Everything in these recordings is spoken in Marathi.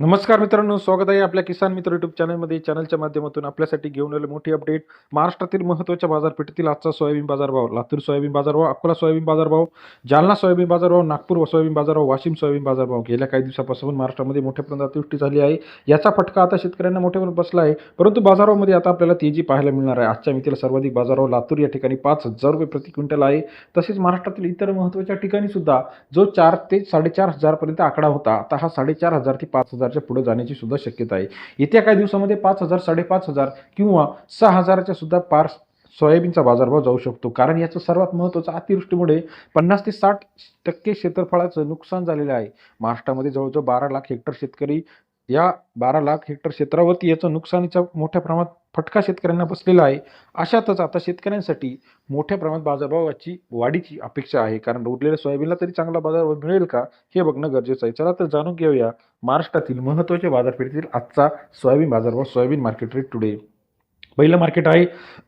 नमस्कार मित्रांनो स्वागत आहे आपल्या किसान मित्र युट्यूब चॅनलमध्ये चॅनलच्या माध्यमातून आपल्यासाठी घेऊन आले मोठी अपडेट महाराष्ट्रातील महत्त्वाच्या बाजारपेठेतील आजचा सोयाबीन बाजारभाव लातूर सोयाबीन बाजारभाव अकोला सोयाबीन बाजारभाव जालना सोयाबीन बाजारभाव नागपूर सोयाबीन बाजारभाव वाशिम सोयाबीन बाजारभाव. गेल्या काही दिवसापासून महाराष्ट्रामध्ये मोठ्या प्रमाणात अतिवृष्टी झाली आहे. याचा फटका आता शेतकऱ्यांना मोठ्या प्रमाणात बसला आहे. परंतु बाजारामध्ये आता आपल्याला तेजी पाहायला मिळणार आहे. आजच्या मितीला सर्वाधिक बाजारभाव लातूर या ठिकाणी पाच हजार रुपये प्रति क्विंटल आहे. तसेच महाराष्ट्रातील इतर महत्त्वाच्या ठिकाणी सुद्धा जो चार ते साडेचार हजारपर्यंत आकडा होता आता हा साडेचार हजार ते पाच हजार हजारच्या पुढे जाण्याची सुद्धा शक्यता आहे. येत्या काही दिवसामध्ये पाच हजार साडेपाच हजार किंवा सहा हजाराच्या सुद्धा पार सोयाबीनचा बाजारभाव जाऊ शकतो. कारण याचं सर्वात महत्त्वाचं अतिवृष्टीमुळे पन्नास ते साठ टक्के क्षेत्रफळाचं नुकसान झालेलं आहे. महाराष्ट्रामध्ये जवळजवळ बारा लाख हेक्टर शेतकरी या बारा लाख हेक्टर क्षेत्रावरती याचं नुकसानीचा मोठ्या प्रमाणात फटका शेतकऱ्यांना बसलेला आहे. अशातच आता शेतकऱ्यांसाठी मोठ्या प्रमाणात बाजारभावाची वाढीची अपेक्षा आहे. कारण उरलेल्या सोयाबीनला तरी चांगला बाजारभाव मिळेल का? हे बघणं गरजेचं आहे. चला तर जाणून घेऊया महाराष्ट्रातील महत्त्वाच्या बाजारपेठेतील आजचा सोयाबीन बाजारभाव सोयाबीन मार्केट रेट टुडे. पहिलं मार्केट आहे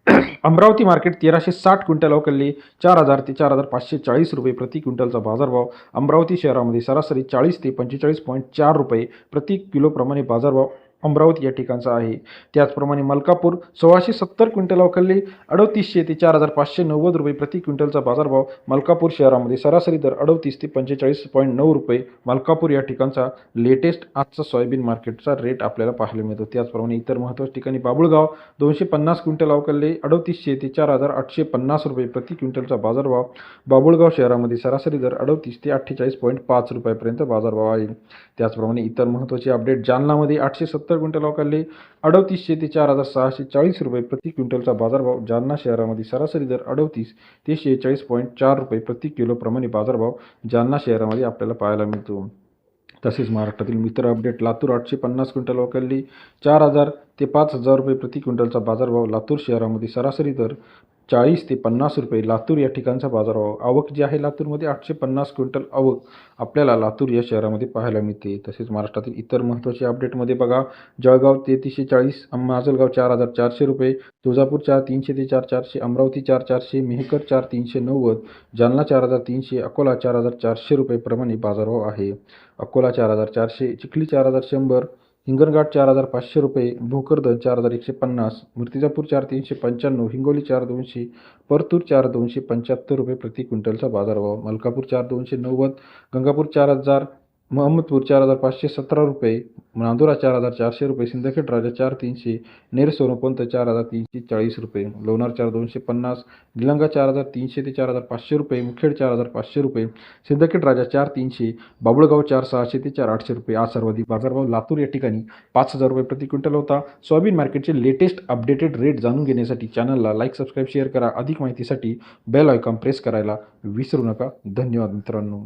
अमरावती मार्केट. तेराशे साठ क्विंटल अवकलले चार हजार ते चार हजार पाचशे चाळीस रुपये प्रति क्विंटलचा बाजारभाव. अमरावती शहरामध्ये सरासरी चाळीस ते पंचेचाळीस पॉईंट चार रुपये प्रति किलोप्रमाणे बाजारभाव अमरावती या ठिकाणचा आहे. त्याचप्रमाणे मलकापूर सोळाशे सत्तर क्विंटल अवखल्ली अडतीसशे ते चार हजार पाचशे नव्वद रुपये प्रति क्विंटलचा बाजारभाव मलकापूर शहरामध्ये. सरासरी दर अडतीस ते पंचेचाळीस पॉईंट नऊ रुपये मलकापूर या ठिकाणचा लेटेस्ट आजचा सोयाबीन मार्केटचा रेट आपल्याला पाहायला मिळतो. त्याचप्रमाणे इतर महत्त्वाच्या ठिकाणी बाबुळगाव दोनशे पन्नास क्विंटल अवकलले अडतीसशे ते चार हजार आठशे पन्नास रुपये प्रति क्विंटलचा बाजारभाव बाबुळगाव शहरामध्ये सरासरी दर अडतीस ते अठ्ठेचाळीस पॉईंट पाच रुपयापर्यंत बाजारभाव आहे. त्याचप्रमाणे इतर महत्त्वाचे अपडेट जालनामध्ये आठशे सत्तर क्विंटल अवकाले अडतीसशे ते चार हजार सहाशे चाळीस रुपये प्रति क्विंटलचा बाजारभाव जालना शहरामध्ये सरासरी दर अडतीस ते शेहेचाळीस पॉईंट चार रुपये प्रति किलोप्रमाणे बाजारभाव जालना शहरामध्ये आपल्याला पाहायला मिळतो. तसेच महाराष्ट्रातील मित्र अपडेट लातूर आठशे पन्नास क्विंटल वकलली चार हजार ते पाच हजार रुपये प्रति क्विंटलचा बाजारभाव लातूर शहरामध्ये सरासरी दर चाळीस ते पन्नास रुपये. लातूर या ठिकाणचा बाजारभाव. आवक जी आहे लातूरमध्ये आठशे पन्नास क्विंटल आवक आपल्याला लातूर या शहरामध्ये पाहायला मिळते. तसेच महाराष्ट्रातील इतर महत्त्वाचे अपडेटमध्ये बघा. जळगाव तेहतीसशे चाळीस माजलगाव चार हजार चारशे रुपये तुळजापूर चार तीनशे ते चार चारशे अमरावती चार चारशे मेहकर चार तीनशे नव्वद जालना चार हजार तीनशे अकोला चार हजार चारशे रुपयेप्रमाणे बाजारभाव आहे. अकोला चार हजार चारशे चिखली चार हजार शंभर हिंगणघाट चार हजार पाचशे रुपये भोकरदन चार हजार एकशे पन्नास मूर्तिजापूर चार तीनशे पंच्याण्णव हिंगोली चार दोनशे परतूर चार दोनशे पंच्याहत्तर रुपये प्रति क्विंटलचा बाजारभाव मलकापूर चार दोनशे नव्वद गंगापूर चार हजार महमदपूर चार हजार पाचशे सतरा रुपये नांदुरा चार हजार चारशे रुपये सिंदखेड राजा चार तीनशे नेर सोनपंत चार हजार तीनशे चाळीस रुपये लोणार चार दोनशे पन्नास निलंगा चार हजार तीनशे ते चार हजार पाचशे रुपये मुखेड चार हजार पाचशे रुपये सिंदखेड राजा चार तीनशे बाबुळगाव चार सहाशे ते चार आठशे रुपये आज सर्वाधिक बाजारभाव लातूर या ठिकाणी पाच हजार रुपये प्रति क्विंटल होता. सोयाबीन मार्केटचे लेटेस्ट अपडेटेड रेट जाणून घेण्यासाठी चॅनलला लाईक सबस्क्राईब शेअर करा. अधिक माहितीसाठी बेल आयकॉन प्रेस करायला विसरू नका. धन्यवाद मित्रांनो.